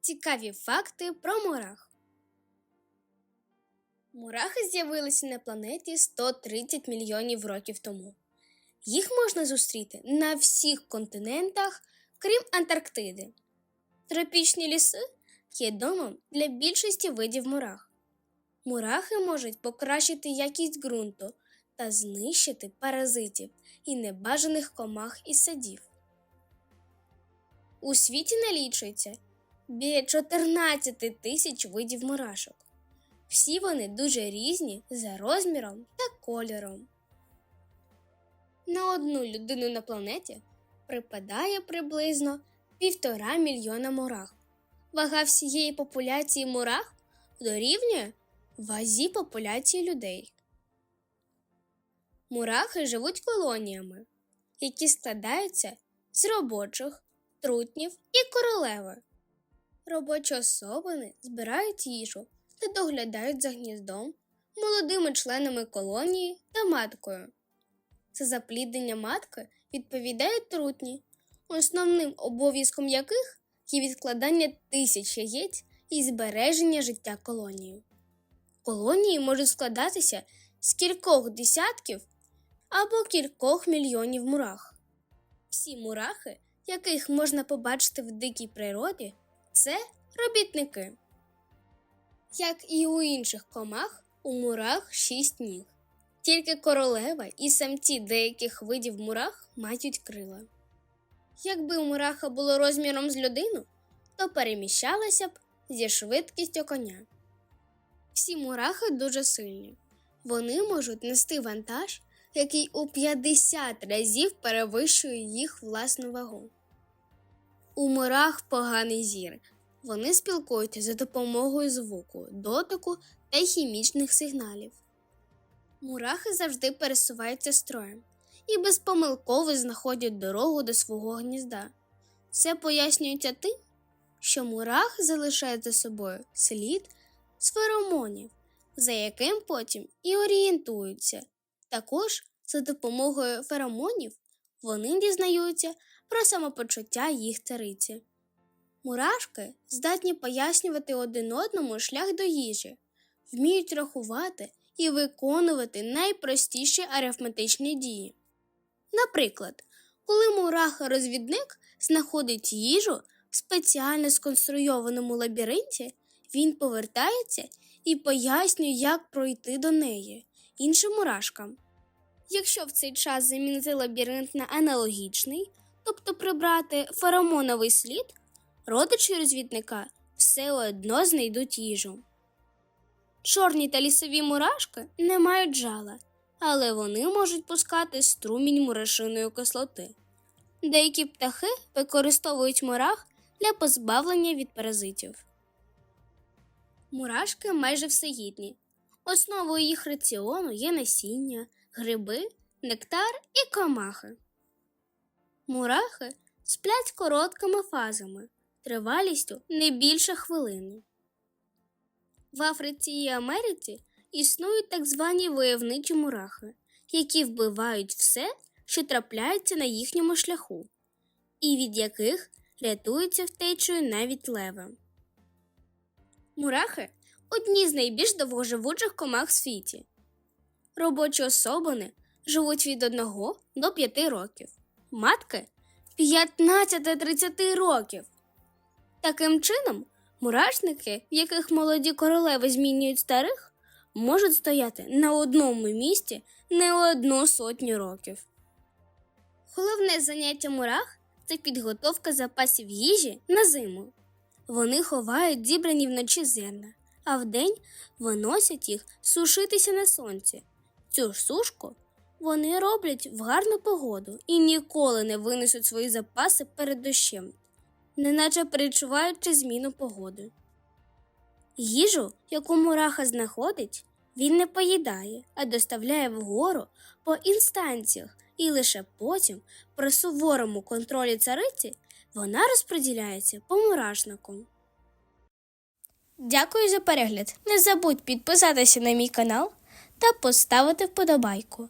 Цікаві факти про мурах. Мурахи з'явилися на планеті 130 мільйонів років тому. Їх можна зустріти на всіх континентах, крім Антарктиди. Тропічні ліси є домом для більшості видів мурах. Мурахи можуть покращити якість ґрунту та знищити паразитів і небажаних комах із садів. У світі налічується біля 14 тисяч видів мурашок. Всі вони дуже різні за розміром та кольором. На одну людину на планеті припадає приблизно півтора мільйона мурах. Вага всієї популяції мурах дорівнює вазі популяції людей. Мурахи живуть колоніями, які складаються з робочих, трутнів і королеви. Робочі особини збирають їжу та доглядають за гніздом, молодими членами колонії та маткою. За запліднення матки відповідають трутні, основним обов'язком яких є відкладання тисяч яєць і збереження життя колонії. Колонії можуть складатися з кількох десятків або кількох мільйонів мурах. Всі мурахи, яких можна побачити в дикій природі, це робітники. Як і у інших комах, у мурах шість ніг. Тільки королева і самці деяких видів мурах мають крила. Якби у мураха було розміром з людину, то переміщалася б зі швидкістю коня. Всі мурахи дуже сильні. Вони можуть нести вантаж, який у 50 разів перевищує їх власну вагу. У мурах поганий зір. Вони спілкуються за допомогою звуку, дотику та хімічних сигналів. Мурахи завжди пересуваються строєм і безпомилково знаходять дорогу до свого гнізда. Це пояснюється тим, що мурах залишає за собою слід з феромонів, за яким потім і орієнтуються. Також за допомогою феромонів вони дізнаються про самопочуття їх цариці. Мурашки здатні пояснювати один одному шлях до їжі, вміють рахувати і виконувати найпростіші арифметичні дії. Наприклад, коли мураха-розвідник знаходить їжу в спеціально сконструйованому лабіринті, він повертається і пояснює, як пройти до неї іншим мурашкам. Якщо в цей час замінити лабіринт на аналогічний, тобто прибрати феромоновий слід, родичі розвідника все одно знайдуть їжу. Чорні та лісові мурашки не мають жала, але вони можуть пускати струмінь мурашиної кислоти. Деякі птахи використовують мурах для позбавлення від паразитів. Мурашки майже всеїдні. Основою їх раціону є насіння, гриби, нектар і комахи. Мурахи сплять короткими фазами, тривалістю не більше хвилини. В Африці і Америці існують так звані войовничі мурахи, які вбивають все, що трапляється на їхньому шляху, і від яких рятуються втечею навіть леви. Мурахи одні з найбільш довгоживучих комах в світі. Робочі особини живуть від 1 до 5 років, матки 15-30 років. Таким чином, мурашники, в яких молоді королеви змінюють старих, можуть стояти на одному місці не одну сотню років. Головне заняття мурах це підготовка запасів їжі на зиму. Вони ховають зібрані вночі зерна, а вдень виносять їх сушитися на сонці. Цю ж сушку вони роблять в гарну погоду і ніколи не винесуть свої запаси перед дощем, неначе перечуваючи зміну погоди. Їжу, яку мураха знаходить, він не поїдає, а доставляє вгору по інстанціях, і лише потім, при суворому контролі цариці, вона розподіляється по мурашнику. Дякую за перегляд. Не забудь підписатися на мій канал та поставити вподобайку.